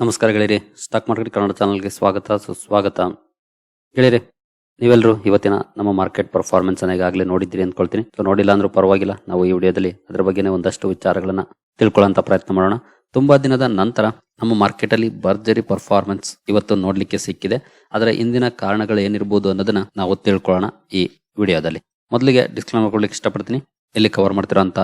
ನಮಸ್ಕಾರ ಗೆಳೆಯರಿ. Stock market Kannada ಚಾನಲ್ಗೆ ಸ್ವಾಗತ, ಸುಸ್ವಾಗತ. ಗೆಳೆಯರಿ ನೀವೆಲ್ಲರೂ ಇವತ್ತಿನ ನಮ್ಮ ಮಾರ್ಕೆಟ್ ಪರ್ಫಾರ್ಮೆನ್ಸ್ ಅನ್ನ ಈಗಾಗಲೇ ನೋಡಿದ್ದೀರಿ ಅಂದ್ಕೊಳ್ತೀನಿ. ಸೊ, ನೋಡಿಲ್ಲ ಅಂದ್ರೂ ಪರವಾಗಿಲ್ಲ. ನಾವು ಈ ವಿಡಿಯೋದಲ್ಲಿ ಅದರ ಬಗ್ಗೆನೇ ಒಂದಷ್ಟು ವಿಚಾರಗಳನ್ನು ತಿಳ್ಕೊಳ್ಳೋಂತ ಪ್ರಯತ್ನ ಮಾಡೋಣ. ತುಂಬಾ ದಿನದ ನಂತರ ನಮ್ಮ ಮಾರ್ಕೆಟ್ ಅಲ್ಲಿ ಭರ್ಜರಿ ಪರ್ಫಾರ್ಮೆನ್ಸ್ ಇವತ್ತು ನೋಡಲಿಕ್ಕೆ ಸಿಕ್ಕಿದೆ. ಅದರ ಹಿಂದಿನ ಕಾರಣಗಳು ಏನಿರ್ಬೋದು ಅನ್ನೋದನ್ನ ನಾವು ತಿಳ್ಕೊಳ್ಳೋಣ ಈ ವಿಡಿಯೋದಲ್ಲಿ. ಮೊದಲಿಗೆ ಡಿಸ್ಕ್ಲೈಮರ್ ಕೊಡ್ಲಿಕ್ಕೆ ಇಷ್ಟಪಡ್ತೀನಿ. ಇಲ್ಲಿ ಕವರ್ ಮಾಡ್ತಿರೋಂತ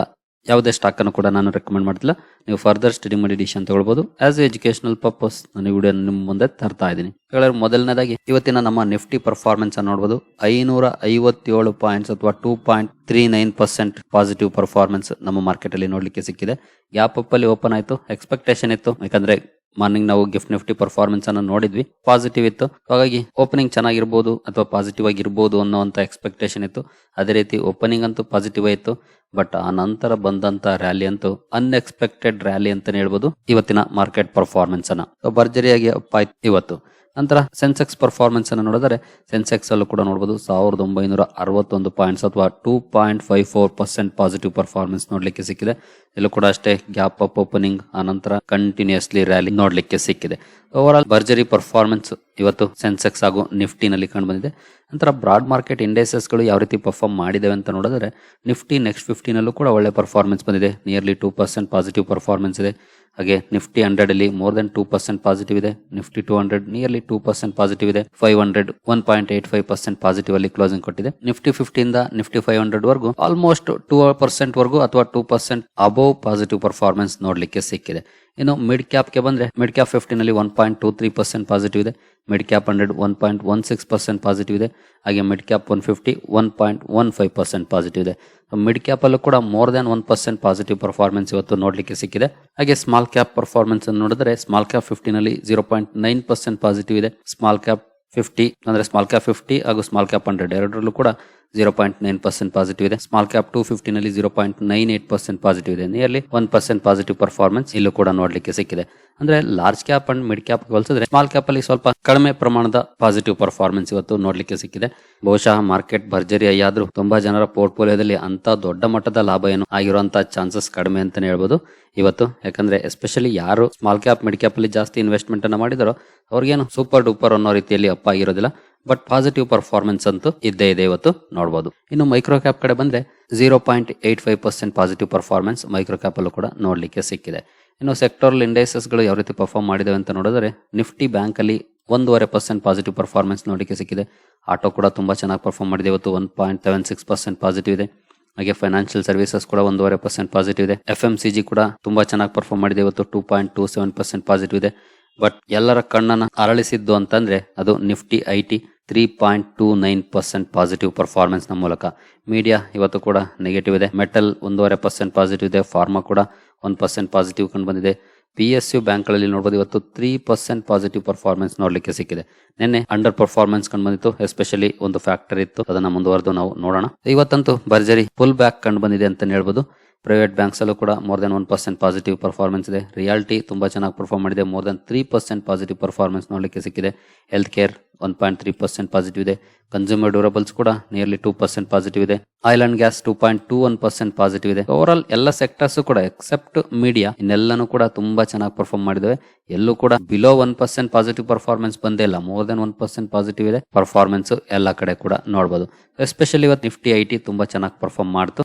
ಯಾವುದೇ ಸ್ಟಾಕ್ ಅನ್ನು ಕೂಡ ನಾನು ರೆಕಮೆಂಡ್ ಮಾಡ್ತಿಲ್ಲ. ನೀವು ಫರ್ದರ್ ಸ್ಟಡಿ ಮಾಡಿ ಡಿಸಿಷನ್ ತಗೊಳ್ಬಹುದು ಆಸ್ ಎಜುಕೇಶನಲ್ ಪರ್ಪಸ್ ನಾನು ವಿಡಿಯೋ ನಿಮ್ಮ ಮುಂದೆ ತರ್ತಾ ಇದ್ದೀನಿ. ಹೇಳಿದ್ರೆ ಮೊದಲನೇದಾಗಿ, ಇವತ್ತಿನ ನಮ್ಮ ನಿಫ್ಟಿ ಪರ್ಫಾರ್ಮೆನ್ಸ್ ಅನ್ನು ನೋಡಬಹುದು ಐನೂರ ಐವತ್ತೇಳು ಪಾಯಿಂಟ್ಸ್ ಅಥವಾ two point three nine percent positive performance ನಮ್ಮ ಮಾರ್ಕೆಟ್ ಅಲ್ಲಿ ನೋಡ್ಲಿಕ್ಕೆ ಸಿಕ್ಕಿದೆ. ಗ್ಯಾಪ್ ಅಪ್ ಅಲ್ಲಿ ಓಪನ್ ಆಯಿತು. ಎಕ್ಸ್ಪೆಕ್ಟೇಷನ್ ಇತ್ತು. ಯಾಕಂದ್ರೆ ಮಾರ್ನಿಂಗ್ ನಾವು ಗಿಫ್ಟ್ ನಿಫ್ಟಿ ಪರ್ಫಾರ್ಮೆನ್ಸ್ ಅನ್ನು ನೋಡಿದ್ವಿ. ಪಾಸಿಟಿವ್ ಇತ್ತು. ಹಾಗಾಗಿ ಓಪನಿಂಗ್ ಚೆನ್ನಾಗಿರ್ಬೋದು ಅಥವಾ ಪಾಸಿಟಿವ್ ಆಗಿರ್ಬೋದು ಅನ್ನೋವಂಥ ಎಕ್ಸ್ಪೆಕ್ಟೇಷನ್ ಇತ್ತು. ಅದೇ ರೀತಿ ಓಪನಿಂಗ್ ಅಂತೂ ಪಾಸಿಟಿವ್ ಇತ್ತು. ಬಟ್ ಆ ನಂತರ ಬಂದಂತ ರ್ಯಾಲಿ ಅಂತೂ ಅನ್ಎಕ್ಸ್ಪೆಕ್ಟೆಡ್ ರ್ಯಾಲಿ ಅಂತಾನೆ ಹೇಳ್ಬೋದು. ಇವತ್ತಿನ ಮಾರ್ಕೆಟ್ ಪರ್ಫಾರ್ಮೆನ್ಸ್ ಅನ್ನ. ಭರ್ಜರಿಯಾಗಿ ಅಪ್ ಆಯ್ತು ಇವತ್ತು ನಂತರ ಸೆನ್ಸೆಕ್ಸ್ ಪರ್ಫಾರ್ಮೆನ್ಸ್ ಅನ್ನು ನೋಡಿದರೆ ಸೆನ್ಸೆಕ್ಸ್ ಅಲ್ಲೂ ಕೂಡ ನೋಡಬಹುದು ಸಾವಿರದ ಒಂಬೈನೂರ ಅರವತ್ತೊಂದು ಪಾಯಿಂಟ್ಸ್ ಅಥವಾ two point five four percent positive performance ನೋಡಲಿಕ್ಕೆ ಸಿಕ್ಕಿದೆ. ಇಲ್ಲೂ ಕೂಡ ಅಷ್ಟೇ ಗ್ಯಾಪ್ ಅಪ್ ಓಪನಿಂಗ್ ಆನಂತರ ನಂತರ ಕಂಟಿನ್ಯೂಸ್ಲಿ ರ್ಯಾಲಿ ನೋಡಲಿಕ್ಕೆ ಸಿಕ್ಕಿದೆ. ಓವರ್ ಆಲ್ ಭರ್ಜರಿ ಪರ್ಫಾರ್ಮೆನ್ಸ್ ಇವತ್ತು ಸೆನ್ಸೆಕ್ಸ್ ಹಾಗೂ ನಿಫ್ಟಿನಲ್ಲಿ ಕಂಡು ಬಂದಿದೆ ನಂತರ ಬ್ರಾಡ್ ಮಾರ್ಕೆಟ್ ಇಂಡೆಸಸ್ಗಳು ಯಾವ ರೀತಿ ಪರ್ಫಾರ್ಮ್ ಮಾಡಿದಾವೆ ಅಂತ ನೋಡಿದ್ರೆ ನಿಫ್ಟಿ ನೆಕ್ಸ್ಟ್ ಫಿಫ್ಟಿನಲ್ಲೂ ಕೂಡ ಒಳ್ಳೆ ಪರ್ಫಾರ್ಮೆನ್ಸ್ ಬಂದಿದೆ. Nearly two percent positive performance ಇದೆ. ಹಾಗೆ ನಿಫ್ಟಿ ಹಂಡ್ರೆಡ್ ಅಲ್ಲಿ more than two percent positive ಇದೆ. Nifty two hundred nearly two percent positive ಇದೆ. Five hundred one point eight five percent positive ಅಲ್ಲಿ ಕ್ಲೋಸಿಂಗ್ ಕೊಟ್ಟಿದೆ. ನಿಫ್ಟಿ ಫಿಫ್ಟಿಯಿಂದ ನಿಫ್ಟಿ ಫೈವ್ ಹಂಡ್ರೆಡ್ ವರೆಗೂ almost two percent ವರೆಗೂ ಅಥವಾ two percent above positive performance ನೋಡಲಿಕ್ಕೆ ಸಿಕ್ಕಿದೆ. ಇನ್ನು ಮಿಡ್ ಕ್ಯಾಪ್ಗೆ ಬಂದ್ರೆ mid cap ಫಿಫ್ಟಿನಲ್ಲಿ one point two three percent positive ಇದೆ. Mid cap hundred one point one six percent positive ಇದೆ. ಹಾಗೆ mid cap one fifty one point one five percent positive ಇದೆ. Mid cap ಅಲ್ಲೂ ಕೂಡ more than one percent positive performance ಇವತ್ತು ನೋಡಲಿಕ್ಕೆ ಸಿಕ್ಕಿದೆ. ಹಾಗೆ ಸ್ಮಾಲ್ ಕ್ಯಾಪ್ ಪರ್ಫಾರ್ಮೆನ್ಸ್ ಅನ್ನು ನೋಡಿದ್ರೆ small cap ಫಿಫ್ಟಿನಲ್ಲಿ zero point nine percent positive ಇದೆ. ಸ್ಮಾಲ್ ಕ್ಯಾಪ್ ಫಿಫ್ಟಿ ಅಂದ್ರೆ ಸ್ಮಾಲ್ ಕ್ಯಾಪ್ ಫಿಫ್ಟಿ ಹಾಗೂ ಸ್ಮಾಲ್ ಕ್ಯಾಪ್ ಹಂಡ್ರೆಡ್ ಎರಡರಲ್ಲೂ ಕೂಡ zero point nine percent positive ಇದೆ. Small cap two ಫಿಫ್ಟಿನಲ್ಲಿ zero point nine eight percent positive ಇದೆ. Nearly one percent positive performance ಇಲ್ಲೂ ಕೂಡ ನೋಡ್ಲಿಕ್ಕೆ ಸಿಕ್ಕಿದೆ. ಅಂದ್ರೆ large cap and mid cap ಹೋಲಿಸಿದ್ರೆ ಸ್ಮಾಲ್ ಕ್ಯಾಪ್ ಅಲ್ಲಿ ಸ್ವಲ್ಪ ಕಡಿಮೆ ಪ್ರಮಾಣದ ಪಾಸಿಟಿವ್ ಪರ್ಫಾರ್ಮೆನ್ಸ್ ಇವತ್ತು ನೋಡಲಿಕ್ಕೆ ಸಿಕ್ಕಿದೆ. ಬಹುಶಃ ಮಾರ್ಕೆಟ್ ಭರ್ಜರಿ ಆದ್ರೂ ತುಂಬಾ ಜನರ ಪೋರ್ಟ್ಫೋಲಿಯೋದಲ್ಲಿ ಅಂತ ದೊಡ್ಡ ಮಟ್ಟದ ಲಾಭ ಏನು ಆಗಿರುವಂತಹ ಚಾನ್ಸಸ್ ಕಡಿಮೆ ಅಂತಾನೆ ಹೇಳ್ಬೋದು. ಇವತ್ತು ಯಾಕಂದ್ರೆ ಎಸ್ಪೆಷಲಿ ಯಾರು ಸ್ಮಾಲ್ ಕ್ಯಾಪ್ ಮಿಡ್ ಕ್ಯಾಪ್ ಅಲ್ಲಿ ಜಾಸ್ತಿ ಇನ್ವೆಸ್ಟ್ಮೆಂಟ್ ಅನ್ನ ಮಾಡಿದಾರೋ ಅವ್ರಿಗೇನು ಸೂಪರ್ ಡೂಪರ್ ಅನ್ನೋ ರೀತಿಯಲ್ಲಿ ಅಪ್ಪ ಆಗಿರೋದಿಲ್ಲ. ಬಟ್ ಪಾಸಿಟಿವ್ ಪರ್ಫಾರ್ಮೆನ್ಸ್ ಅಂತೂ ಇದ್ದೇ ಇದೆ ಇವತ್ತು ನೋಡಬಹುದು ಇನ್ನು ಮೈಕ್ರೋ ಕ್ಯಾಪ್ ಕಡೆ ಬಂದ್ರೆ zero point eight five percent positive performance micro cap ಅಲ್ಲೂ ಕೂಡ ನೋಡಲಿಕ್ಕೆ ಸಿಕ್ಕಿದೆ. ಇನ್ನು ಸೆಕ್ಟೋರಲ್ ಇಂಡೈಸಸ್ಗಳು ಯಾವ ರೀತಿ ಪರ್ಫಾರ್ಮ್ ಮಾಡಿದಾವೆ ಅಂತ ನೋಡಿದ್ರೆ ನಿಫ್ಟಿ ಬ್ಯಾಂಕ್ ಅಲ್ಲಿ ಒಂದೂವರೆ ಪರ್ಸೆಂಟ್ ಪಾಸಿಟಿವ್ ಪರ್ಫಾರ್ಮೆನ್ಸ್ ನೋಡಲಿಕ್ಕೆ ಸಿಕ್ಕಿದೆ. ಆಟೋ ಕೂಡ ತುಂಬಾ ಚೆನ್ನಾಗಿ ಪರ್ಫಾರ್ಮ್ ಮಾಡಿದೆ ಇವತ್ತು one point seven six percent positive ಇದೆ. ಹಾಗೆ ಫೈನಾನ್ಷಿಯಲ್ ಸರ್ವಿಸಸ್ ಕೂಡ ಒಂದೂವರೆ ಪರ್ಸೆಂಟ್ ಪಾಸಿಟಿವ್ ಇದೆ. ಎಫ್ ಎಂ ಸಿ ಜಿ ಕೂಡ ತುಂಬಾ ಚೆನ್ನಾಗಿ ಪರ್ಫಾರ್ಮ್ ಮಾಡಿದೆ ಇವತ್ತು two point two seven percent positive ಇದೆ. ಬಟ್ ಎಲ್ಲರ ಕಣ್ಣನ್ನು ಅರಳಿಸಿದ್ದು ಅಂತಂದ್ರೆ ಅದು Nifty, I T three point two nine percent positive ಪರ್ಫಾರ್ಮೆನ್ಸ್ನ ಮೂಲಕ. ಮೀಡಿಯಾ ಇವತ್ತು ಕೂಡ ನೆಗೆಟಿವ್ ಇದೆ. ಮೆಟಲ್ ಒಂದೂವರೆ ಪರ್ಸೆಂಟ್ ಪಾಸಿಟಿವ್ ಇದೆ. ಫಾರ್ಮಾ ಕೂಡ ಒಂದು ಪರ್ಸೆಂಟ್ ಪಾಸಿಟಿವ್ ಕಂಡು ಬಂದಿದೆ. ಪಿ ಎಸ್ ಯು ಬ್ಯಾಂಕ್ಗಳಲ್ಲಿ ನೋಡಬಹುದು ಇವತ್ತು ತ್ರೀ ಪರ್ಸೆಂಟ್ ಪಾಸಿಟಿವ್ ಪರ್ಫಾರ್ಮೆನ್ಸ್ ನೋಡಲಿಕ್ಕೆ ಸಿಕ್ಕಿದೆ. ನಿನ್ನೆ ಅಂಡರ್ ಪರ್ಫಾರ್ಮೆನ್ಸ್ ಕಂಡು ಬಂದಿತ್ತು. ಎಸ್ಪೆಷಲಿ ಒಂದು ಫ್ಯಾಕ್ಟರ್ ಇತ್ತು. ಅದನ್ನ ಮುಂದುವರೆದು ನಾವು ನೋಡೋಣ. ಇವತ್ತಂತೂ ಭರ್ಜರಿ ಫುಲ್ ಬ್ಯಾಕ್ ಕಂಡು ಬಂದಿದೆ ಅಂತ ಹೇಳ್ಬೋದು. ಪ್ರೈವೇಟ್ ಬ್ಯಾಂಕ್ಸಲ್ಲೂ ಕೂಡ more than one percent positive performance ಇದೆ. ರಿಯಾಲ್ಟಿ ತುಂಬ ಚೆನ್ನಾಗಿ ಪರ್ಫಾರ್ಮ್ ಮಾಡಿದೆ. More than three percent positive performance ನೋಡಲಿಕ್ಕೆ ಸಿಕ್ಕಿದೆ. Health care one point three percent positive ಇದೆ. ಕನ್ಸ್ಯೂಮರ್ ಡ್ಯೂರಬಲ್ಸ್ ಕೂಡ ನಿಯರ್ಲಿ ಟೂ ಪರ್ಸೆಂಟ್ ಪಾಸಿಟಿವ್ ಇದೆ. Oil and gas two point two one percent positive ಇದೆ. ಓವರ್ ಆಲ್ ಎಲ್ಲ sectors ಕೂಡ except media ಇನ್ನೆಲ್ಲನೂ ಕೂಡ ತುಂಬಾ ಚೆನ್ನಾಗಿ ಪರ್ಫಾರ್ಮ್ ಮಾಡಿದವೆ. ಎಲ್ಲೂ ಕೂಡ below one percent positive performance ಬಂದೇ ಇಲ್ಲ. More than one percent positive ಇದೆ. ಪರ್ಫಾರ್ಮೆನ್ಸ್ ಎಲ್ಲ ಕಡೆ ಕೂಡ ನೋಡಬಹುದು ಎಸ್ಪೆಷಲಿ ಇವತ್ತು ನಿಫ್ಟಿ ಐ ಟಿ ತುಂಬಾ ಚೆನ್ನಾಗಿ ಪರ್ಫಾರ್ಮ್ ಮಾಡ್ತು.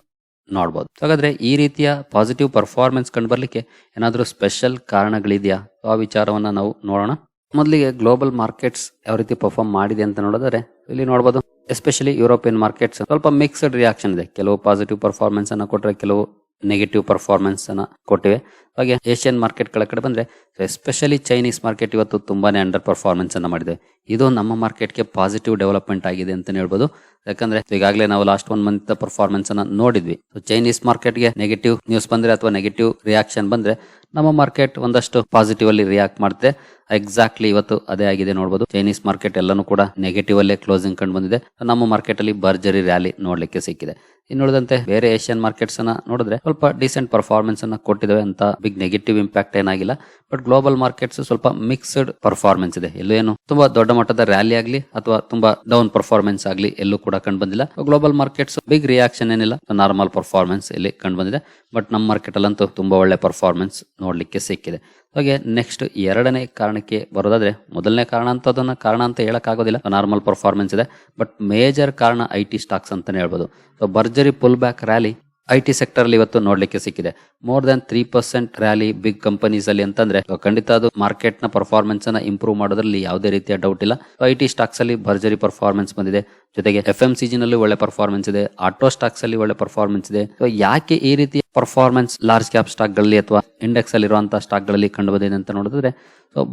ನೋಡ್ಬೋದು. ಹಾಗಾದ್ರೆ ಈ ರೀತಿಯ ಪಾಸಿಟಿವ್ ಪರ್ಫಾರ್ಮೆನ್ಸ್ ಕಂಡು ಬರಲಿಕ್ಕೆ ಏನಾದರೂ ಸ್ಪೆಷಲ್ ಕಾರಣಗಳಿದೆಯಾ? ಆ ವಿಚಾರವನ್ನ ನಾವು ನೋಡೋಣ. ಮೊದಲಿಗೆ ಗ್ಲೋಬಲ್ ಮಾರ್ಕೆಟ್ಸ್ ಯಾವ ರೀತಿ ಪರ್ಫಾರ್ಮ್ ಮಾಡಿದೆ ಅಂತ ನೋಡಿದ್ರೆ ಇಲ್ಲಿ ನೋಡಬಹುದು ಎಸ್ಪೆಷಲಿ ಯುರೋಪಿಯನ್ ಮಾರ್ಕೆಟ್ಸ್ ಸ್ವಲ್ಪ ಮಿಕ್ಸ್ಡ್ ರಿಯಾಕ್ಷನ್ ಇದೆ. ಕೆಲವು ಪಾಸಿಟಿವ್ ಪರ್ಫಾರ್ಮೆನ್ಸ್ ಅನ್ನ ಕೊಟ್ಟರೆ ಕೆಲವು ನೆಗೆಟಿವ್ ಪರ್ಫಾರ್ಮೆನ್ಸ್ ಅನ್ನ ಕೊಟ್ಟಿವೆ. ಹಾಗೆ ಏಷ್ಯನ್ ಮಾರ್ಕೆಟ್ಗಳ ಕಡೆ ಬಂದ್ರೆ ಎಸ್ಪೆಷಲಿ ಚೈನೀಸ್ ಮಾರ್ಕೆಟ್ ಇವತ್ತು ತುಂಬಾನೇ ಅಂಡರ್ ಪರ್ಫಾರ್ಮೆನ್ಸ್ ಅನ್ನ ಮಾಡಿದೆ. ಇದು ನಮ್ಮ ಮಾರ್ಕೆಟ್ಗೆ ಪಾಸಿಟಿವ್ ಡೆವಲಪ್ಮೆಂಟ್ ಆಗಿದೆ ಅಂತ ಹೇಳ್ಬೋದು. ಯಾಕಂದ್ರೆ ಈಗಾಗಲೇ ನಾವು ಲಾಸ್ಟ್ ಒನ್ ಮಂತ್ ಪರ್ಫಾರ್ಮೆನ್ಸ್ ಅನ್ನ ನೋಡಿದ್ವಿ. ಚೈನೀಸ್ ಮಾರ್ಕೆಟ್ಗೆ ನೆಗೆಟಿವ್ ನ್ಯೂಸ್ ಬಂದ್ರೆ ಅಥವಾ ನೆಗೆಟಿವ್ ರಿಯಾಕ್ಷನ್ ಬಂದ್ರೆ, ನಮ್ಮ ಮಾರ್ಕೆಟ್ ಒಂದಷ್ಟು ಪಾಸಿಟಿವ್ ಅಲ್ಲಿ ರಿಯಾಕ್ಟ್ ಮಾಡುತ್ತೆ ಎಕ್ಸಾಕ್ಟ್ಲಿ ಇವತ್ತು ಅದೇ ಆಗಿದೆ ನೋಡಬಹುದು ಚೈನೀಸ್ ಮಾರ್ಕೆಟ್ ಎಲ್ಲಾನು ಕೂಡ ನೆಗೆಟಿವ್ ಅಲ್ಲೇ ಕ್ಲೋಸಿಂಗ್ ಕಂಡು ಬಂದಿದೆ. ನಮ್ಮ ಮಾರ್ಕೆಟ್ ಅಲ್ಲಿ ಭರ್ಜರಿ ರ್ಯಾಲಿ ನೋಡ್ಲಿಕ್ಕೆ ಸಿಕ್ಕಿದೆ. ಇನ್ನುಳಿದಂತೆ ಬೇರೆ ಏಷ್ಯನ್ ಮಾರ್ಕೆಟ್ಸ್ ಅನ್ನ ನೋಡಿದ್ರೆ ಸ್ವಲ್ಪ ಡಿಸೆಂಟ್ ಪರ್ಫಾರ್ಮೆನ್ಸ್ ಅನ್ನ ಕೊಟ್ಟಿದ್ದಾವೆ ಅಂತ ಬಿಗ್ ನೆಗೆಟಿವ್ ಇಂಪ್ಯಾಕ್ಟ್ ಏನಾಗಿಲ್ಲ. ಬಟ್ ಗ್ಲೋಬಲ್ ಮಾರ್ಕೆಟ್ಸ್ ಸ್ವಲ್ಪ ಮಿಕ್ಸ್ಡ್ ಪರ್ಫಾರ್ಮೆನ್ಸ್ ಇದೆ. ಎಲ್ಲೂ ಏನು ತುಂಬಾ ದೊಡ್ಡ ಮಟ್ಟದ ರ್ಯಾಲಿ ಆಗಲಿ ಅಥವಾ ತುಂಬಾ ಡೌನ್ ಪರ್ಫಾರ್ಮೆನ್ಸ್ ಆಗಲಿ ಎಲ್ಲೂ ಕೂಡ ಕಂಡು ಬಂದಿಲ್ಲ. ಗ್ಲೋಬಲ್ ಮಾರ್ಕೆಟ್ಸ್ ಬಿಗ್ ರಿಯಾಕ್ಷನ್ ಏನಿಲ್ಲ. ನಾರ್ಮಲ್ ಪರ್ಫಾರ್ಮೆನ್ಸ್ ಇಲ್ಲಿ ಕಂಡು ಬಂದಿದೆ. ಬಟ್ ನಮ್ಮ ಮಾರ್ಕೆಟ್ ಅಲ್ಲಂತೂ ತುಂಬಾ ಒಳ್ಳೆ ಪರ್ಫಾರ್ಮೆನ್ಸ್ ನೋಡ್ಲಿಕ್ಕೆ ಸಿಕ್ಕಿದೆ. ಹಾಗೆ ನೆಕ್ಸ್ಟ್ ಎರಡನೇ ಕಾರಣಕ್ಕೆ ಬರೋದಾದ್ರೆ ಮೊದಲನೇ ಕಾರಣ ಅಂತ ಅದನ್ನ ಕಾರಣ ಅಂತ ಹೇಳಕ್ ಆಗೋದಿಲ್ಲ ನಾರ್ಮಲ್ ಪರ್ಫಾರ್ಮೆನ್ಸ್ ಇದೆ. ಬಟ್ ಮೇಜರ್ ಕಾರಣ ಐ ಟಿ ಸ್ಟಾಕ್ಸ್ ಅಂತಾನೆ ಹೇಳ್ಬೋದು. ಸೊ ಭರ್ಜರಿ pull back rally I T sector ಇವತ್ತು ನೋಡ್ಲಿಕ್ಕೆ ಸಿಕ್ಕಿದೆ. More than three percent rally big companies ಅಲ್ಲಿ ಅಂತಂದ್ರೆ ಖಂಡಿತ ಅದು ಮಾರ್ಕೆಟ್ನ ಪರ್ಫಾರ್ಮೆನ್ಸ್ ಅನ್ನ ಇಂಪ್ರೂವ್ ಮಾಡೋದ್ರಲ್ಲಿ ಯಾವುದೇ ರೀತಿಯ ಡೌಟ್ ಇಲ್ಲ. ಐ ಟಿ ಸ್ಟಾಕ್ಸ್ ಅಲ್ಲಿ ಭರ್ಜರಿ ಪರ್ಫಾರ್ಮೆನ್ಸ್ ಬಂದಿದೆ. ಜೊತೆಗೆ ಎಫ್ ಎಂ ನಲ್ಲಿ ಒಳ್ಳೆ ಪರ್ಫಾರ್ಮೆನ್ಸ್ ಇದೆ. ಆಟೋ ಸ್ಟಾಕ್ಸ್ ಅಲ್ಲಿ ಒಳ್ಳೆ ಪರ್ಫಾರ್ಮೆನ್ಸ್ ಇದೆ. ಯಾಕೆ ಈ ರೀತಿಯ ಪರ್ಫಾರ್ಮೆನ್ಸ್ ಲಾರ್ಜ್ ಕ್ಯಾಪ್ ಸ್ಟಾಕ್ಗಳಲ್ಲಿ ಅಥವಾ ಇಂಡೆಕ್ಸ್ ಅಲ್ಲಿ ಇರುವಂತಹ ಸ್ಟಾಕ್ಗಳಲ್ಲಿ ಕಂಡು ಬಂದಿದೆ ಅಂತ ನೋಡಿದ್ರೆ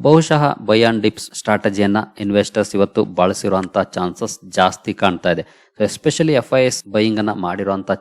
ಬಹುಶಃ ಬೈ ಆನ್ ಡಿಪ್ಸ್ ಸ್ಟ್ರಾಟಜಿಯನ್ನು ಇನ್ವೆಸ್ಟರ್ಸ್ ಇವತ್ತು ಬಳಸಿರುವಂಥ ಚಾನ್ಸಸ್ ಜಾಸ್ತಿ ಕಾಣ್ತಾ ಇದೆ. So especially F I S buying ಅನ್ನ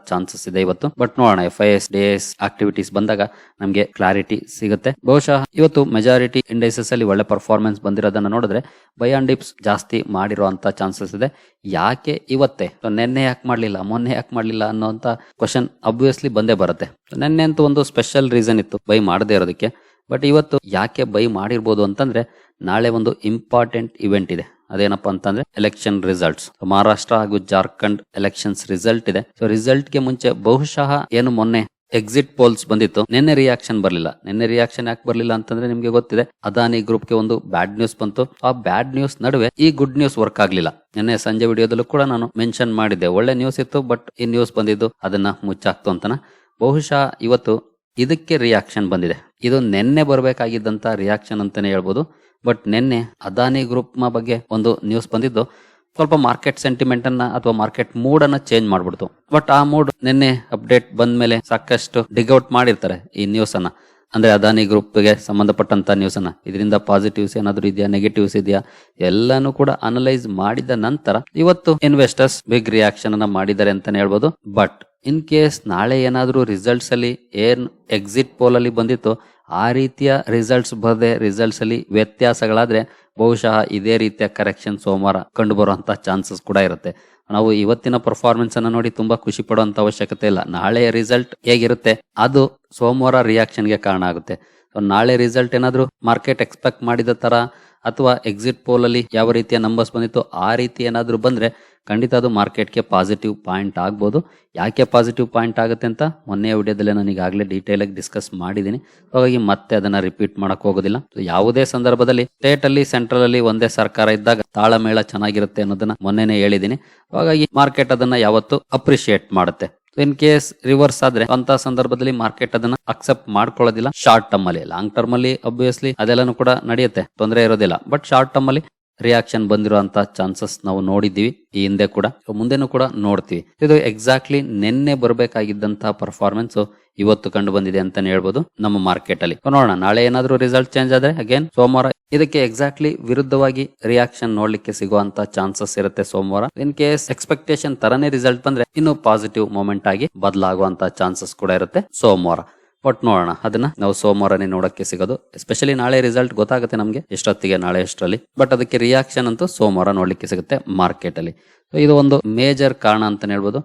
ಚಾನ್ಸಸ್ ಇದೆ ಇವತ್ತು. ಬಟ್ ನೋಡೋಣ F I S D S activities ಬಂದಾಗ ನಮಗೆ ಕ್ಲಾರಿಟಿ ಸಿಗುತ್ತೆ. ಬಹುಶಃ ಇವತ್ತು ಮೆಜಾರಿಟಿ ಇಂಡೈಸಸ್ ಅಲ್ಲಿ ಒಳ್ಳೆ ಪರ್ಫಾರ್ಮೆನ್ಸ್ ಬಂದಿರೋದನ್ನ ನೋಡಿದ್ರೆ ಬೈ ಆನ್ ಡಿಪ್ಸ್ ಜಾಸ್ತಿ ಮಾಡಿರುವಂತ ಚಾನ್ಸಸ್ ಇದೆ. ಯಾಕೆ ಇವತ್ತೇ? ನಿನ್ನೆ ಯಾಕೆ ಮಾಡಲಿಲ್ಲ? ಮೊನ್ನೆ ಯಾಕೆ ಮಾಡಲಿಲ್ಲ ಅನ್ನೋಂಥ ಕ್ವಶನ್ ಅಬ್ವಿಯಸ್ಲಿ ಬಂದೇ ಬರುತ್ತೆ. ನೆನ್ನೆ ಅಂತೂ ಒಂದು ಸ್ಪೆಷಲ್ ರೀಸನ್ ಇತ್ತು. ಬೈ ಮಾಡದೇ ಇರೋದಕ್ಕೆ. ಬಟ್ ಇವತ್ತು ಯಾಕೆ ಬೈ ಮಾಡಿರ್ಬೋದು ಅಂತಂದ್ರೆ ನಾಳೆ ಒಂದು ಇಂಪಾರ್ಟೆಂಟ್ ಇವೆಂಟ್ ಇದೆ. ಅದೇನಪ್ಪ ಅಂತಂದ್ರೆ ಎಲೆಕ್ಷನ್ ರಿಸಲ್ಟ್ಸ್ ಮಹಾರಾಷ್ಟ್ರ ಹಾಗೂ ಜಾರ್ಖಂಡ್ ಎಲೆಕ್ಷನ್ಸ್ ರಿಸಲ್ಟ್ ಇದೆ. ಸೊ ರಿಸಲ್ಟ್ಗೆ ಮುಂಚೆ ಬಹುಶಃ ಏನು ಮೊನ್ನೆ ಎಕ್ಸಿಟ್ ಪೋಲ್ಸ್ ಬಂದಿತ್ತು. ನಿನ್ನೆ ರಿಯಾಕ್ಷನ್ ಬರಲಿಲ್ಲ. ನಿನ್ನೆ ರಿಯಾಕ್ಷನ್ ಯಾಕೆ ಬರಲಿಲ್ಲ ಅಂತಂದ್ರೆ ನಿಮ್ಗೆ ಗೊತ್ತಿದೆ ಅದಾನಿ ಗ್ರೂಪ್ಗೆ ಒಂದು ಬ್ಯಾಡ್ ನ್ಯೂಸ್ ಬಂತು. ಆ ಬ್ಯಾಡ್ ನ್ಯೂಸ್ ನಡುವೆ ಈ ಗುಡ್ ನ್ಯೂಸ್ ವರ್ಕ್ ಆಗ್ಲಿಲ್ಲ. ನಿನ್ನೆ ಸಂಜೆ ವಿಡಿಯೋದಲ್ಲೂ ಕೂಡ ನಾನು ಮೆನ್ಷನ್ ಮಾಡಿದ್ದೆ. ಒಳ್ಳೆ ನ್ಯೂಸ್ ಇತ್ತು ಬಟ್ ಈ ನ್ಯೂಸ್ ಬಂದಿದ್ದು ಅದನ್ನ ಮುಚ್ಚಾಕ್ತು ಅಂತನ. ಬಹುಶಃ ಇವತ್ತು ಇದಕ್ಕೆ ರಿಯಾಕ್ಷನ್ ಬಂದಿದೆ. ಇದು ನಿನ್ನೆ ಬರಬೇಕಾಗಿದ್ದಂತ ರಿಯಾಕ್ಷನ್ ಅಂತಾನೆ ಹೇಳ್ಬೋದು. ಬಟ್ ನಿನ್ನೆ ಅದಾನಿ ಗ್ರೂಪ್ ಬಗ್ಗೆ ಒಂದು ನ್ಯೂಸ್ ಬಂದಿದ್ದು, ಸ್ವಲ್ಪ ಮಾರ್ಕೆಟ್ ಸೆಂಟಿಮೆಂಟ್ ಅನ್ನ ಅಥವಾ ಮಾರ್ಕೆಟ್ ಮೂಡ್ ಅನ್ನ ಚೇಂಜ್ ಮಾಡ್ಬಿಡ್ತು. ಬಟ್ ಆ ಮೂಡ್ ನಿನ್ನೆ ಅಪ್ಡೇಟ್ ಬಂದ ಮೇಲೆ ಸಾಕಷ್ಟು ಡಿಗೌಟ್ ಮಾಡಿರ್ತಾರೆ ಈ ನ್ಯೂಸ್ ಅನ್ನ. ಅಂದ್ರೆ ಅದಾನಿ ಗ್ರೂಪ್ಗೆ ಸಂಬಂಧಪಟ್ಟಂತ ನ್ಯೂಸ್ ಅನ್ನ. ಇದರಿಂದ ಪಾಸಿಟಿವ್ಸ್ ಏನಾದರೂ ಇದೆಯಾ ನೆಗೆಟಿವ್ಸ್ ಇದೆಯಾ, ಎಲ್ಲಾನು ಕೂಡ ಅನಲೈಸ್ ಮಾಡಿದ ನಂತರ ಇವತ್ತು ಇನ್ವೆಸ್ಟರ್ಸ್ ಬಿಗ್ ರಿಯಾಕ್ಷನ್ ಅನ್ನ ಮಾಡಿದ್ದಾರೆ ಅಂತಾನೆ ಹೇಳ್ಬೋದು. ಬಟ್ ಇನ್ ಕೇಸ್ ನಾಳೆ ಏನಾದರೂ ರಿಸಲ್ಟ್ಸಲ್ಲಿ ಏನು ಎಕ್ಸಿಟ್ ಪೋಲಲ್ಲಿ ಬಂದಿತ್ತು ಆ ರೀತಿಯ ರಿಸಲ್ಟ್ಸ್ ಬರದೆ ರಿಸಲ್ಟ್ಸಲ್ಲಿ ವ್ಯತ್ಯಾಸಗಳಾದ್ರೆ ಬಹುಶಃ ಇದೇ ರೀತಿಯ ಕರೆಕ್ಷನ್ ಸೋಮವಾರ ಕಂಡುಬರುವಂಥ ಚಾನ್ಸಸ್ ಕೂಡ ಇರುತ್ತೆ. ನಾವು ಇವತ್ತಿನ ಪರ್ಫಾರ್ಮೆನ್ಸ್ ಅನ್ನ ನೋಡಿ ತುಂಬಾ ಖುಷಿ ಪಡುವಂತ ಅವಶ್ಯಕತೆ ಇಲ್ಲ. ನಾಳೆ ರಿಸಲ್ಟ್ ಹೇಗಿರುತ್ತೆ? ಅದು ಸೋಮವಾರ ರಿಯಾಕ್ಷನ್ಗೆ ಕಾರಣ ಆಗುತ್ತೆ. ನಾಳೆ ರಿಸಲ್ಟ್ ಏನಾದರೂ ಮಾರ್ಕೆಟ್ ಎಕ್ಸ್ಪೆಕ್ಟ್ ಮಾಡಿದ ತರ ಅಥವಾ ಎಕ್ಸಿಟ್ ಪೋಲ್ ಅಲ್ಲಿ ಯಾವ ರೀತಿಯ ನಂಬರ್ಸ್ ಬಂದಿತ್ತು ಆ ರೀತಿ ಏನಾದರೂ ಬಂದ್ರೆ ಖಂಡಿತ ಅದು ಮಾರ್ಕೆಟ್ಗೆ ಪಾಸಿಟಿವ್ ಪಾಯಿಂಟ್ ಆಗ್ಬೋದು. ಯಾಕೆ ಪಾಸಿಟಿವ್ ಪಾಯಿಂಟ್ ಆಗುತ್ತೆ ಅಂತ ಮೊನ್ನೆ ವಿಡಿಯೋದಲ್ಲಿ ನಾನು ಈಗಾಗಲೇ ಡೀಟೇಲ್ ಆಗಿ ಡಿಸ್ಕಸ್ ಮಾಡಿದ್ದೀನಿ. ಹಾಗಾಗಿ ಮತ್ತೆ ಅದನ್ನ ರಿಪೀಟ್ ಮಾಡಕ್ ಹೋಗೋದಿಲ್ಲ. ಯಾವುದೇ ಸಂದರ್ಭದಲ್ಲಿ ಸ್ಟೇಟ್ ಅಲ್ಲಿ ಸೆಂಟ್ರಲ್ ಅಲ್ಲಿ ಒಂದೇ ಸರ್ಕಾರ ಇದ್ದಾಗ ತಾಳಮೇಳ ಚೆನ್ನಾಗಿರುತ್ತೆ ಅನ್ನೋದನ್ನ ಮೊನ್ನೆನೆ ಹೇಳಿದ್ದೀನಿ. ಹಾಗಾಗಿ ಮಾರ್ಕೆಟ್ ಅದನ್ನ ಯಾವತ್ತು ಅಪ್ರಿಶಿಯೇಟ್ ಮಾಡುತ್ತೆ. ಇನ್ ಕೇಸ್ ರಿವರ್ಸ್ ಆದ್ರೆ ಅಂತ ಸಂದರ್ಭದಲ್ಲಿ ಮಾರ್ಕೆಟ್ ಅದನ್ನ ಅಕ್ಸೆಪ್ಟ್ ಮಾಡ್ಕೊಳ್ಳೋದಿಲ್ಲ. ಶಾರ್ಟ್ ಟರ್ಮ್ ಅಲ್ಲಿ, ಲಾಂಗ್ ಟರ್ಮ್ ಅಲ್ಲಿ ಅಬ್ವಿಯಸ್ಲಿ ಅದೆಲ್ಲಾನು ಕೂಡ ನಡೆಯುತ್ತೆ. ತೊಂದರೆ ಇರೋದಿಲ್ಲ. ಬಟ್ ಶಾರ್ಟ್ ಟರ್ಮ್ ಅಲ್ಲಿ ರಿಯಾಕ್ಷನ್ ಬಂದಿರುವಂತ ಚಾನ್ಸಸ್ ನಾವು ನೋಡಿದ್ದೀವಿ. ಈ ಹಿಂದೆ ಕೂಡ ಮುಂದೆನೂ ಕೂಡ ನೋಡ್ತೀವಿ. ಇದು ಎಕ್ಸಾಕ್ಟ್ಲಿ ನಿನ್ನೆ ಬರಬೇಕಾಗಿದ್ದಂತಹ ಪರ್ಫಾರ್ಮೆನ್ಸ್ ಇವತ್ತು ಕಂಡು ಬಂದಿದೆ ಅಂತಾನೆ ಹೇಳ್ಬೋದು ನಮ್ಮ ಮಾರ್ಕೆಟ್ ಅಲ್ಲಿ. ನೋಡೋಣ, ನಾಳೆ ಏನಾದ್ರೂ ರಿಸಲ್ಟ್ ಚೇಂಜ್ ಆದ್ರೆ ಅಗೇನ್ ಸೋಮವಾರ ಇದಕ್ಕೆ ಎಕ್ಸಾಕ್ಟ್ಲಿ ವಿರುದ್ಧವಾಗಿ ರಿಯಾಕ್ಷನ್ ನೋಡ್ಲಿಕ್ಕೆ ಸಿಗುವಂತ ಚಾನ್ಸಸ್ ಇರುತ್ತೆ ಸೋಮವಾರ. ಇನ್ ಕೇಸ್ ಎಕ್ಸ್ಪೆಕ್ಟೇಷನ್ ತರನೇ ರಿಸಲ್ಟ್ ಬಂದ್ರೆ ಇನ್ನು ಪಾಸಿಟಿವ್ ಮೂಮೆಂಟ್ ಆಗಿ ಬದಲಾಗುವಂತ ಚಾನ್ಸಸ್ ಕೂಡ ಇರುತ್ತೆ ಸೋಮವಾರ. ಬಟ್ ನೋಡೋಣ, ಅದನ್ನ ನಾವು ಸೋಮವಾರನೇ ನೋಡಕ್ಕೆ ಸಿಗೋದು. ಎಸ್ಪೆಷಲಿ ನಾಳೆ ರಿಸಲ್ಟ್ ಗೊತ್ತಾಗುತ್ತೆ ನಮಗೆ, ಎಷ್ಟೊತ್ತಿಗೆ, ನಾಳೆ ಎಷ್ಟರಲ್ಲಿ. ಬಟ್ ಅದಕ್ಕೆ ರಿಯಾಕ್ಷನ್ ಅಂತೂ ಸೋಮವಾರ ನೋಡ್ಲಿಕ್ಕೆ ಸಿಗುತ್ತೆ ಮಾರ್ಕೆಟ್ ಅಲ್ಲಿ. ಇದು ಒಂದು ಮೇಜರ್ ಕಾರಣ ಅಂತಾನೆ ಹೇಳ್ಬೋದು.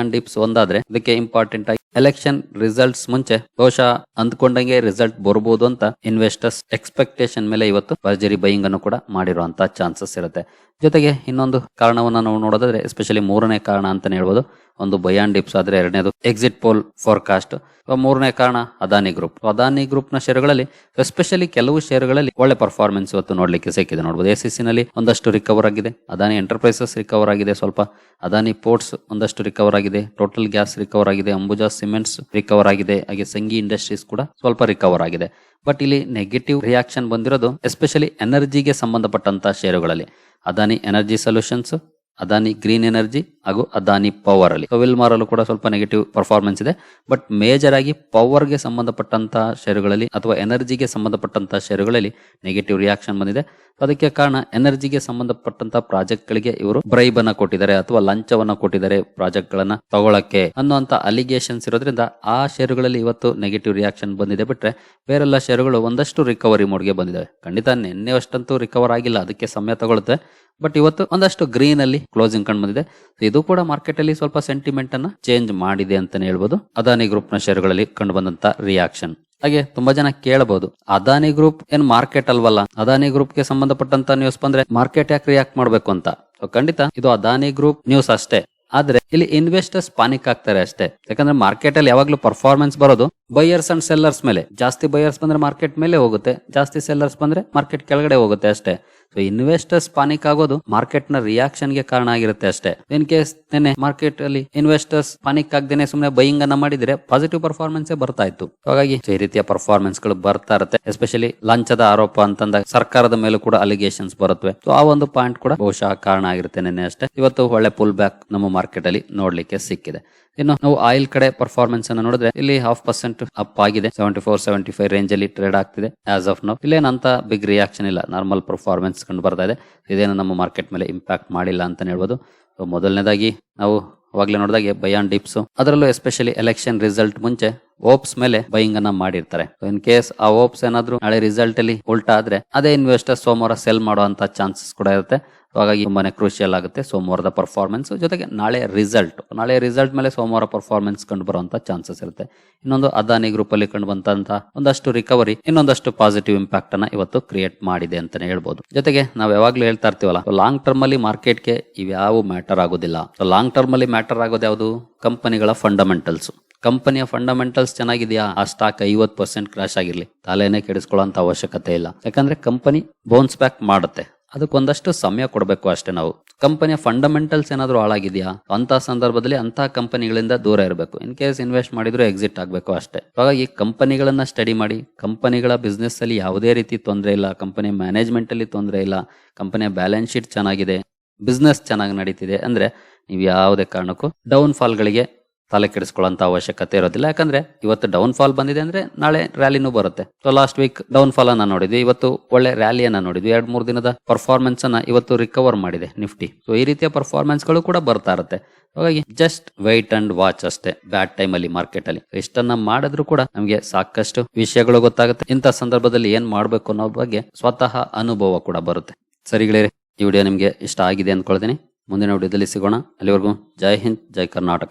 ಆನ್ ಡಿಪ್ಸ್ ಒಂದಾದ್ರೆ, ಇದಕ್ಕೆ ಇಂಪಾರ್ಟೆಂಟ್ ಆಗಿ ಎಲೆಕ್ಷನ್ ರಿಸಲ್ಟ್ಸ್ ಮುಂಚೆ ಬಹುಶಃ ಅಂದ್ಕೊಂಡಂಗೆ ರಿಸಲ್ಟ್ ಬರ್ಬೋದು ಅಂತ ಇನ್ವೆಸ್ಟರ್ಸ್ ಎಕ್ಸ್ಪೆಕ್ಟೇಷನ್ ಮೇಲೆ ಇವತ್ತು ಭರ್ಜರಿ ಬೈಯಿಂಗ್ ಅನ್ನು ಕೂಡ ಮಾಡಿರುವಂತಹ ಚಾನ್ಸಸ್ ಇರುತ್ತೆ. ಜೊತೆಗೆ ಇನ್ನೊಂದು ಕಾರಣವನ್ನು ನಾವು ನೋಡೋದಾದ್ರೆ ಎಸ್ಪೆಷಲಿ ಮೂರನೇ ಕಾರಣ ಅಂತಾನೆ ಹೇಳ್ಬೋದು. ಒಂದು ಬಯಾನ್ ಡಿಪ್ಸ್ ಆದ್ರೆ ಎರಡನೇದು ಎಕ್ಸಿಟ್ ಪೋಲ್ ಫೋರ್ಕಾಸ್ಟ್ ಮೂರನೇ ಕಾರಣ ಅದಾನಿ ಗ್ರೂಪ್ ಅದಾನಿ ಗ್ರೂಪ್ನ ಶೇರ್ಗಳಲ್ಲಿ ಎಸ್ಪೆಷಲಿ ಕೆಲವು ಷೇರುಗಳಲ್ಲಿ ಒಳ್ಳೆ ಪರ್ಫಾರ್ಮೆನ್ಸ್ ಇವತ್ತು ನೋಡ್ಲಿಕ್ಕೆ ಸಿಕ್ಕಿದೆ. ನೋಡಬಹುದು ಎಸ್ನಲ್ಲಿ ಒಂದಷ್ಟು ರಿಕವರ್ ಆಗಿದೆ. ಅದಾನಿ ಎಂಟರ್ಪ್ರೈಸಸ್ ರಿಕವರ್ ಆಗಿದೆ ಸ್ವಲ್ಪ. ಅದಾನಿ ಪೋರ್ಟ್ಸ್ ಒಂದಷ್ಟು ರಿಕವರ್ ಆಗಿದೆ. ಟೋಟಲ್ ಗ್ಯಾಸ್ ರಿಕವರ್ ಆಗಿದೆ. ಅಂಬುಜಾ ಸಿಮೆಂಟ್ಸ್ ರಿಕವರ್ ಆಗಿದೆ. ಹಾಗೆ ಸಂಗಿ ಇಂಡಸ್ಟ್ರೀಸ್ ಕೂಡ ಸ್ವಲ್ಪ ರಿಕವರ್ ಆಗಿದೆ. ಬಟ್ ಇಲ್ಲಿ ನೆಗೆಟಿವ್ ರಿಯಾಕ್ಷನ್ ಬಂದಿರೋದು ಎಸ್ಪೆಷಲಿ ಎನರ್ಜಿಗೆ ಸಂಬಂಧಪಟ್ಟಂತ ಶೇರುಗಳಲ್ಲಿ Adani energy solutions Adani green energy ಹಾಗೂ ಅದಾನಿ ಪವರ್ ಅಲ್ಲಿ. ಕವಿಲ್ ಅಲ್ಲೂ ಕೂಡ ಸ್ವಲ್ಪ ನೆಗೆಟಿವ್ ಪರ್ಫಾರ್ಮೆನ್ಸ್ ಇದೆ. ಬಟ್ ಮೇಜರ್ ಆಗಿ ಪವರ್ಗೆ ಸಂಬಂಧಪಟ್ಟಂತ ಷೇರುಗಳಲ್ಲಿ ಅಥವಾ ಎನರ್ಜಿಗೆ ಸಂಬಂಧಪಟ್ಟಂತ ಷೇರುಗಳಲ್ಲಿ ನೆಗೆಟಿವ್ ರಿಯಾಕ್ಷನ್ ಬಂದಿದೆ. ಅದಕ್ಕೆ ಕಾರಣ ಎನರ್ಜಿಗೆ ಸಂಬಂಧಪಟ್ಟಂತ ಪ್ರಾಜೆಕ್ಟ್ ಗಳಿಗೆ ಇವರು ಬ್ರೈಬ್ ಅನ್ನ ಕೊಟ್ಟಿದ್ದಾರೆ ಅಥವಾ ಲಂಚವನ್ನ ಕೊಟ್ಟಿದ್ದಾರೆ ಪ್ರಾಜೆಕ್ಟ್ ಗಳನ್ನ ತಗೊಳಕ್ಕೆ. ಅನ್ನುವಂತ ಅಲಿಗೇಷನ್ಸ್ ಇರೋದ್ರಿಂದ ಆ ಷೇರುಗಳಲ್ಲಿ ಇವತ್ತು ನೆಗೆಟಿವ್ ರಿಯಾಕ್ಷನ್ ಬಂದಿದೆ. ಬಿಟ್ರೆ ಬೇರೆಲ್ಲ ಷೇರುಗಳು ಒಂದಷ್ಟು ರಿಕವರಿ ಮೋಡ್ಗೆ ಬಂದಿದ್ದಾವೆ. ಖಂಡಿತ ನಿನ್ನೆ ಅಷ್ಟಂತೂ ರಿಕವರ್ ಆಗಿಲ್ಲ. ಅದಕ್ಕೆ ಸಮಯ ತಗೊಳುತ್ತೆ. ಬಟ್ ಇವತ್ತು ಒಂದಷ್ಟು ಗ್ರೀನ್ ಅಲ್ಲಿ ಕ್ಲೋಸಿಂಗ್ ಕಂಡು ಬಂದಿದೆ. ಇದು ಕೂಡ ಮಾರ್ಕೆಟ್ ಅಲ್ಲಿ ಸ್ವಲ್ಪ ಸೆಂಟಿಮೆಂಟ್ ಅನ್ನ ಚೇಂಜ್ ಮಾಡಿದೆ ಅಂತಾನೆ ಹೇಳ್ಬೋದು. ಅದಾನಿ ಗ್ರೂಪ್ನ ಶೇರ್ಗಳಲ್ಲಿ ಕಂಡು ಬಂದಂತ ರಿಯಾಕ್ಷನ್ ಹಾಗೆ ತುಂಬಾ ಜನ ಕೇಳಬಹುದು ಅದಾನಿ ಗ್ರೂಪ್ ಏನ್ ಮಾರ್ಕೆಟ್ ಅಲ್ವಲ್ಲ? ಅದಾನಿ ಗ್ರೂಪ್ಗೆ ಸಂಬಂಧಪಟ್ಟಂತ ನ್ಯೂಸ್ ಬಂದ್ರೆ ಮಾರ್ಕೆಟ್ ಯಾಕೆ ರಿಯಾಕ್ಟ್ ಮಾಡ್ಬೇಕು ಅಂತ? ಖಂಡಿತ ಇದು ಅದಾನಿ ಗ್ರೂಪ್ ನ್ಯೂಸ್ ಅಷ್ಟೇ. ಆದ್ರೆ ಇಲ್ಲಿ ಇನ್ವೆಸ್ಟರ್ಸ್ ಪಾನಿಕ್ ಆಗ್ತಾರೆ ಅಷ್ಟೇ. ಯಾಕಂದ್ರೆ ಮಾರ್ಕೆಟ್ ಅಲ್ಲಿ ಯಾವಾಗ್ಲೂ ಪರ್ಫಾರ್ಮೆನ್ಸ್ ಬರೋದು ಬೈಯರ್ಸ್ ಅಂಡ್ ಸೆಲ್ಲರ್ಸ್ ಮೇಲೆ. ಜಾಸ್ತಿ ಬೈಯರ್ಸ್ ಬಂದ್ರೆ ಮಾರ್ಕೆಟ್ ಮೇಲೆ ಹೋಗುತ್ತೆ, ಜಾಸ್ತಿ ಸೆಲ್ಲರ್ಸ್ ಬಂದ್ರೆ ಮಾರ್ಕೆಟ್ ಕೆಳಗಡೆ ಹೋಗುತ್ತೆ ಅಷ್ಟೇ. ಸೊ ಇನ್ವೆಸ್ಟರ್ಸ್ ಪಾನಿಕ್ ಆಗೋದು ಮಾರ್ಕೆಟ್ನ ರಿಯಾಕ್ಷನ್ಗೆ ಕಾರಣ ಆಗಿರುತ್ತೆ ಅಷ್ಟೇ. ಇನ್ ಕೇಸ್ ನೆನೆ ಮಾರ್ಕೆಟ್ ಅಲ್ಲಿ ಇನ್ವೆಸ್ಟರ್ಸ್ ಪಾನಿಕ್ ಆಗದೇನೆ ಸುಮ್ಮನೆ ಬೈಯಿಂಗ್ ಅನ್ನ ಮಾಡಿದ್ರೆ ಪಾಸಿಟಿವ್ ಪರ್ಫಾರ್ಮೆನ್ಸ್ ಬರ್ತಾ ಇತ್ತು. ಹಾಗಾಗಿ ಈ ರೀತಿಯ ಪರ್ಫಾರ್ಮೆನ್ಸ್ಗಳು ಬರ್ತಾ ಇರುತ್ತೆ. ಎಸ್ಪೆಷಲಿ ಲಂಚದ ಆರೋಪ ಅಂತಂದ ಸರ್ಕಾರದ ಮೇಲೂ ಕೂಡ ಅಲಿಗೇಷನ್ಸ್ ಬರುತ್ತವೆ. ಸೊ ಆ ಒಂದು ಪಾಯಿಂಟ್ ಕೂಡ ಬಹುಶಃ ಕಾರಣ ಆಗಿರುತ್ತೆ ನೆನೆ ಅಷ್ಟೇ. ಇವತ್ತು ಒಳ್ಳೆ ಪುಲ್ ಬ್ಯಾಕ್ ನಮ್ಮ ಮಾರ್ಕೆಟ್ ಅಲ್ಲಿ ನೋಡ್ಲಿಕ್ಕೆ ಸಿಕ್ಕಿದೆ. ಇನ್ನು ನಾವು ಆಯಿಲ್ ಕಡೆ ಪರ್ಫಾರ್ಮೆನ್ಸ್ ಅನ್ನು ನೋಡಿದ್ರೆ ಇಲ್ಲಿ ಹಾಫ್ ಪರ್ಸೆಂಟ್ ಅಪ್ ಆಗಿದೆ. Seventy four seventy five range ಅಲ್ಲಿ ಟ್ರೇಡ್ ಆಗ್ತಿದೆ ಆಸ್ ಆಫ್ ನೌ ಇಲ್ಲೇನಂತ ಬಿಗ್ ರಿಯಾಕ್ಷನ್ ಇಲ್ಲ. ನಾರ್ಮಲ್ ಪರ್ಫಾರ್ಮೆನ್ಸ್ ಕಂಡು ಬರ್ತಾ ಇದೆ. ಇದೇನು ನಮ್ಮ ಮಾರ್ಕೆಟ್ ಮೇಲೆ ಇಂಪ್ಯಾಕ್ಟ್ ಮಾಡಿಲ್ಲ ಅಂತ ಹೇಳ್ಬೋದು. ಮೊದಲನೇದಾಗಿ ನಾವು ಅವಾಗಲೇ ನೋಡಿದಾಗೆ ಬಯಾನ್ ಡಿಪ್ಸ್ ಅದರಲ್ಲೂ ಎಸ್ಪೆಷಲಿ ಎಲೆಕ್ಷನ್ ರಿಸಲ್ಟ್ ಮುಂಚೆ ಓಪ್ಸ್ ಮೇಲೆ ಬೈಯಿಂಗ್ ಅನ್ನ ಮಾಡಿರ್ತಾರೆ. ಇನ್ ಕೇಸ್ ಆ ಓಪ್ಸ್ ಏನಾದ್ರು ನಾಳೆ ರಿಸಲ್ಟ್ ಅಲ್ಲಿ ಉಲ್ಟಾ ಆದ್ರೆ, ಅದೇ ಇನ್ವೆಸ್ಟರ್ ಸೋಮವಾರ ಸೆಲ್ ಮಾಡುವಂತ ಚಾನ್ಸಸ್ ಕೂಡ ಇರುತ್ತೆ. ಹಾಗಾಗಿ ತುಂಬಾನೇ ಕ್ರೂಷಿಯಲ್ ಆಗುತ್ತೆ ಸೋಮವಾರದ ಪರ್ಫಾರ್ಮೆನ್ಸ್ ಜೊತೆಗೆ ನಾಳೆ ರಿಸಲ್ಟ್ ನಾಳೆ ರಿಸಲ್ಟ್ ಮೇಲೆ ಸೋಮವಾರ ಪರ್ಫಾರ್ಮೆನ್ಸ್ ಕಂಡು ಬರುವಂತ ಚಾನ್ಸಸ್ ಇರುತ್ತೆ. ಇನ್ನೊಂದು ಅದಾನಿ ಗ್ರೂಪ್ ಅಲ್ಲಿ ಕಂಡು ಬಂದಂತ ಒಂದಷ್ಟು ರಿಕವರಿ ಇನ್ನೊಂದಷ್ಟು ಪಾಸಿಟಿವ್ ಇಂಪ್ಯಾಕ್ಟ್ ಅನ್ನ ಇವತ್ತು ಕ್ರಿಯೇಟ್ ಮಾಡಿದೆ ಅಂತಾನೆ ಹೇಳ್ಬೋದು. ಜೊತೆಗೆ ನಾವು ಯಾವಾಗ್ಲೂ ಹೇಳ್ತಾ ಇರ್ತೀವಲ್ಲ ಲಾಂಗ್ ಟರ್ಮ್ ಅಲ್ಲಿ ಮಾರ್ಕೆಟ್ಗೆ ಇವ್ಯಾವು ಮ್ಯಾಟರ್ ಆಗೋದಿಲ್ಲ. ಲಾಂಗ್ ಟರ್ಮ್ ಅಲ್ಲಿ ಮ್ಯಾಟರ್ ಆಗೋದು ಯಾವುದು? ಕಂಪನಿಗಳ ಫಂಡಮೆಂಟಲ್ಸ್ ಕಂಪನಿಯ ಫಂಡಮೆಂಟಲ್ಸ್ ಚೆನ್ನಾಗಿದೆಯಾ? ಆ ಸ್ಟಾಕ್ ಐವತ್ ಪರ್ಸೆಂಟ್ ಕ್ರಾಶ್ ಆಗಿರ್ಲಿ. ತಲೆನೇ ಕೆಡಿಸ್ಕೊಳ್ಳೋಂತ ಅವಶ್ಯಕತೆ ಇಲ್ಲ. ಯಾಕಂದ್ರೆ ಕಂಪನಿ ಬೌನ್ಸ್ ಬ್ಯಾಕ್ ಮಾಡುತ್ತೆ. ಅದಕ್ಕೊಂದಷ್ಟು ಸಮಯ ಕೊಡಬೇಕು ಅಷ್ಟೇ ನಾವು. ಕಂಪನಿಯ ಫಂಡಮೆಂಟಲ್ಸ್ ಏನಾದರೂ ಹಾಳಾಗಿದೆಯಾ? ಅಂತ ಸಂದರ್ಭದಲ್ಲಿ ಅಂತ ಕಂಪನಿಗಳಿಂದ ದೂರ ಇರಬೇಕು. ಇನ್ ಕೇಸ್ ಇನ್ವೆಸ್ಟ್ ಮಾಡಿದ್ರು ಎಕ್ಸಿಟ್ ಆಗಬೇಕು ಅಷ್ಟೇ. ಹಾಗಾಗಿ ಕಂಪನಿಗಳನ್ನ ಸ್ಟಡಿ ಮಾಡಿ, ಕಂಪನಿಗಳ ಬಿಸ್ನೆಸ್ ಅಲ್ಲಿ ಯಾವುದೇ ರೀತಿ ತೊಂದರೆ ಇಲ್ಲ, ಕಂಪನಿ ಮ್ಯಾನೇಜ್ಮೆಂಟ್ ಅಲ್ಲಿ ತೊಂದರೆ ಇಲ್ಲ, ಕಂಪನಿಯ ಬ್ಯಾಲೆನ್ಸ್ ಶೀಟ್ ಚೆನ್ನಾಗಿದೆ ಬಿಸ್ನೆಸ್ ಚೆನ್ನಾಗಿ ನಡೀತಿದೆ ಅಂದ್ರೆ ನೀವು ಯಾವುದೇ ಕಾರಣಕ್ಕೂ ಡೌನ್ ಫಾಲ್ಗಳಿಗೆ ತಲೆ ಕೆಡಿಸ್ಕೊಳ್ಳೋಂತ ಅವಶ್ಯಕತೆ ಇರೋದಿಲ್ಲ. ಯಾಕಂದ್ರೆ ಇವತ್ತು ಡೌನ್ ಫಾಲ್ ಬಂದಿದೆ ಅಂದ್ರೆ ನಾಳೆ ರ್ಯಾಲಿನೂ ಬರುತ್ತೆ. So last week down fall ಅನ್ನ ನೋಡಿದ್ವಿ. ಇವತ್ತು ಒಳ್ಳೆ ರ್ಯಾಲಿಯನ್ನ ನೋಡಿದ್ವಿ. ಎರಡ್, ಮೂರು ದಿನದ ಪರ್ಫಾರ್ಮೆನ್ಸ್ ಅನ್ನ ಇವತ್ತು ರಿಕವರ್ ಮಾಡಿದೆ ನಿಫ್ಟಿ. ಸೊ ಈ ರೀತಿಯ ಪರ್ಫಾರ್ಮೆನ್ಸ್ಗಳು ಕೂಡ ಬರ್ತಾ ಇರುತ್ತೆ. ಹಾಗಾಗಿ ಜಸ್ಟ್ ವೈಟ್ ಅಂಡ್ ವಾಚ್ ಅಷ್ಟೇ. ಬ್ಯಾಡ್ ಟೈಮ್ ಅಲ್ಲಿ ಮಾರ್ಕೆಟ್ ಅಲ್ಲಿ. ಇಷ್ಟನ್ನ ಮಾಡಿದ್ರು ಕೂಡ ನಮಗೆ ಸಾಕಷ್ಟು ವಿಷಯಗಳು ಗೊತ್ತಾಗುತ್ತೆ. ಇಂಥ ಸಂದರ್ಭದಲ್ಲಿ ಏನ್ ಮಾಡ್ಬೇಕು ಅನ್ನೋ ಬಗ್ಗೆ ಸ್ವತಃ ಅನುಭವ ಕೂಡ ಬರುತ್ತೆ. ಸರಿಗಳೇ ಈ ವಿಡಿಯೋ ನಿಮ್ಗೆ ಇಷ್ಟ ಆಗಿದೆ ಅಂದ್ಕೊಳ್ತೀನಿ. ಮುಂದಿನ ವಿಡಿಯೋದಲ್ಲಿ ಸಿಗೋಣ. ಅಲ್ಲಿವರೆಗೂ ಜೈ ಹಿಂದ್, ಜೈ ಕರ್ನಾಟಕ.